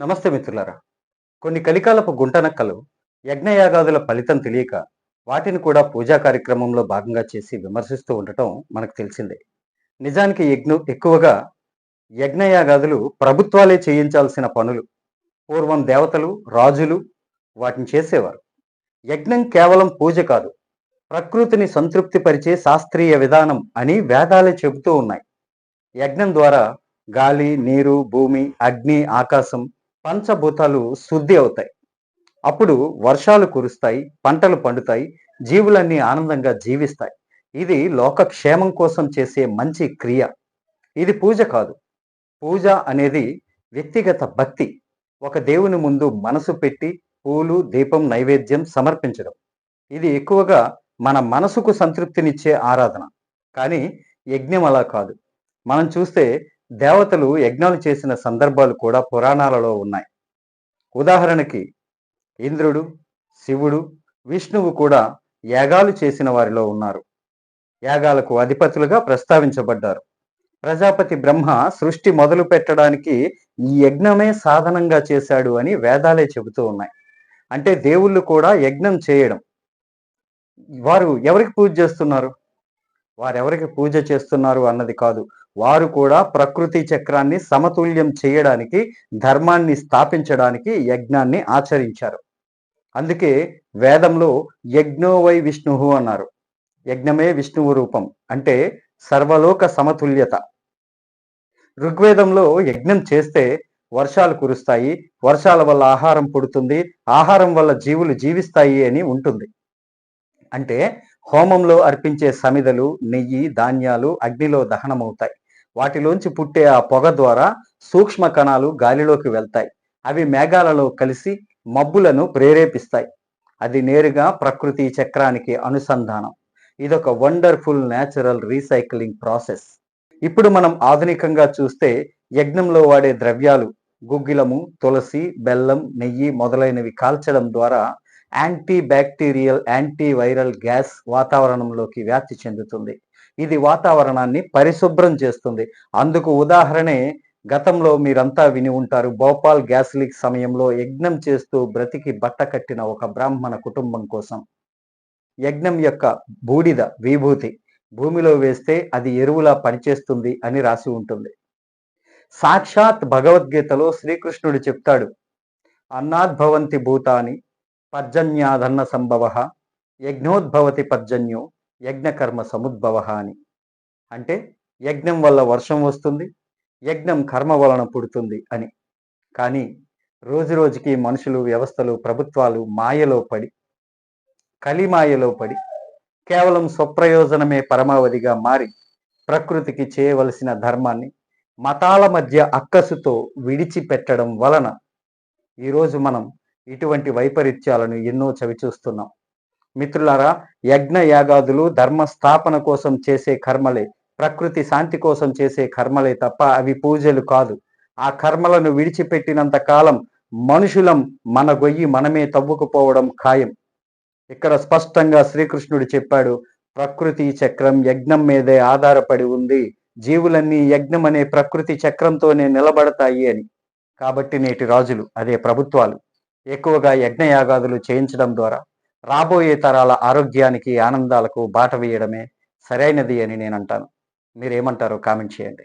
నమస్తే మిత్రులారా. కొన్ని కలికాలపు గుంటనక్కలు యజ్ఞయాగాదుల ఫలితం తెలియక వాటిని కూడా పూజా కార్యక్రమంలో భాగంగా చేసి విమర్శిస్తూ ఉండటం మనకు తెలిసిందే. నిజానికి యజ్ఞ ఎక్కువగా యజ్ఞయాగాదులు ప్రభుత్వాలే చేయించాల్సిన పనులు. పూర్వం దేవతలు రాజులు వాటిని చేసేవారు. యజ్ఞం కేవలం పూజ కాదు ప్రకృతిని సంతృప్తిపరిచే శాస్త్రీయ విధానం అని వేదాలే చెబుతూ ఉన్నాయి. యజ్ఞం ద్వారా గాలి నీరు భూమి అగ్ని ఆకాశం పంచభూతాలు శుద్ధి అవుతాయి. అప్పుడు వర్షాలు కురుస్తాయి పంటలు పండుతాయి జీవులన్నీ ఆనందంగా జీవిస్తాయి. ఇది లోక క్షేమం కోసం చేసే మంచి క్రియ. ఇది పూజ కాదు. పూజ అనేది వ్యక్తిగత భక్తి. ఒక దేవుని ముందు మనసు పెట్టి పూలు దీపం నైవేద్యం సమర్పించడం. ఇది ఎక్కువగా మన మనసుకు సంతృప్తినిచ్చే ఆరాధన. కానీ యజ్ఞం అలా కాదు. మనం చూస్తే దేవతలు యజ్ఞాలు చేసిన సందర్భాలు కూడా పురాణాలలో ఉన్నాయి. ఉదాహరణకి ఇంద్రుడు శివుడు విష్ణువు కూడా యాగాలు చేసిన వారిలో ఉన్నారు. యాగాలకు అధిపతులుగా ప్రస్తావించబడ్డారు. ప్రజాపతి బ్రహ్మ సృష్టి మొదలు పెట్టడానికి ఈ యజ్ఞమే సాధనంగా చేశాడు అని వేదాలే చెబుతూ ఉన్నాయి. అంటే దేవుళ్ళు కూడా యజ్ఞం చేయడం. వారు ఎవరికి పూజ చేస్తున్నారు? వారెవరికి పూజ చేస్తున్నారు అన్నది కాదు. వారు కూడా ప్రకృతి చక్రాన్ని సమతుల్యం చేయడానికి ధర్మాన్ని స్థాపించడానికి యజ్ఞాన్ని ఆచరించారు. అందుకే వేదంలో యజ్ఞోవై విష్ణువు అన్నారు. యజ్ఞమే విష్ణువు రూపం అంటే సర్వలోక సమతుల్యత. ఋగ్వేదంలో యజ్ఞం చేస్తే వర్షాలు కురుస్తాయి వర్షాల వల్ల ఆహారం పుడుతుంది ఆహారం వల్ల జీవులు జీవిస్తాయి అని ఉంటుంది. అంటే హోమంలో అర్పించే సమిదలు నెయ్యి ధాన్యాలు అగ్నిలో దహనమవుతాయి. వాటిలోంచి పుట్టే ఆ పొగ ద్వారా సూక్ష్మ కణాలు గాలిలోకి వెళ్తాయి. అవి మేఘాలలో కలిసి మబ్బులను ప్రేరేపిస్తాయి. అది నేరుగా ప్రకృతి చక్రానికి అనుసంధానం. ఇదొక వండర్ఫుల్ న్యాచురల్ రీసైక్లింగ్ ప్రాసెస్. ఇప్పుడు మనం ఆధునికంగా చూస్తే యజ్ఞంలో వాడే ద్రవ్యాలు గుగ్గిలము తులసి బెల్లం నెయ్యి మొదలైనవి కాల్చడం ద్వారా anti bacterial anti viral gas వాతావరణంలోకి వ్యాప్తి చెందుతుంది. ఇది వాతావరణాన్ని పరిశుభ్రం చేస్తుంది. అందుకు ఉదాహరణే గతంలో మీరంతా విని ఉంటారు భోపాల్ గ్యాస్ లీక్ సమయంలో యజ్ఞం చేస్తూ బ్రతికి బట్ట కట్టిన ఒక బ్రాహ్మణ కుటుంబం కోసం. యజ్ఞం యొక్క బూడిద విభూతి భూమిలో వేస్తే అది ఎరువులా పనిచేస్తుంది అని రాసి ఉంటుంది. సాక్షాత్ భగవద్గీతలో శ్రీకృష్ణుడు చెప్తాడు అన్నాద్భవంతి భూతాని పర్జన్యాధన్న సంభవ యజ్ఞోద్భవతి పర్జన్యో యజ్ఞకర్మ సముద్భవ అని. అంటే యజ్ఞం వల్ల వర్షం వస్తుంది యజ్ఞం కర్మ వలన పుడుతుంది అని. కానీ రోజు రోజుకి మనుషులు వ్యవస్థలు ప్రభుత్వాలు మాయలో పడి కలిమాయలో పడి కేవలం స్వప్రయోజనమే పరమావధిగా మారి ప్రకృతికి చేయవలసిన ధర్మాన్ని మతాల మధ్య అక్కసుతో విడిచిపెట్టడం వలన ఈరోజు మనం ఇటువంటి వైపరీత్యాలను ఎన్నో చవిచూస్తున్నాం మిత్రులారా యజ్ఞ యాగాదులు ధర్మ స్థాపన కోసం చేసే కర్మలే ప్రకృతి శాంతి కోసం చేసే కర్మలే తప్ప అవి పూజలు కాదు. ఆ కర్మలను విడిచిపెట్టినంత కాలం మనుషులం మన గొయ్యి మనమే తవ్వుకుపోవడం ఖాయం. ఇక్కడ స్పష్టంగా శ్రీకృష్ణుడు చెప్పాడు ప్రకృతి చక్రం యజ్ఞం మీదే ఆధారపడి ఉంది. జీవులన్నీ యజ్ఞం అనే ప్రకృతి చక్రంతోనే నిలబడతాయి అని. కాబట్టి నేటి రాజులు అదే ప్రభుత్వాలు. ఎక్కువగా యజ్ఞయాగాదులు చేయించడం ద్వారా రాబోయే తరాల ఆరోగ్యానికి ఆనందాలకు బాట వేయడమే సరైనది అని నేను అంటాను మీరేమంటారో కామెంట్ చేయండి.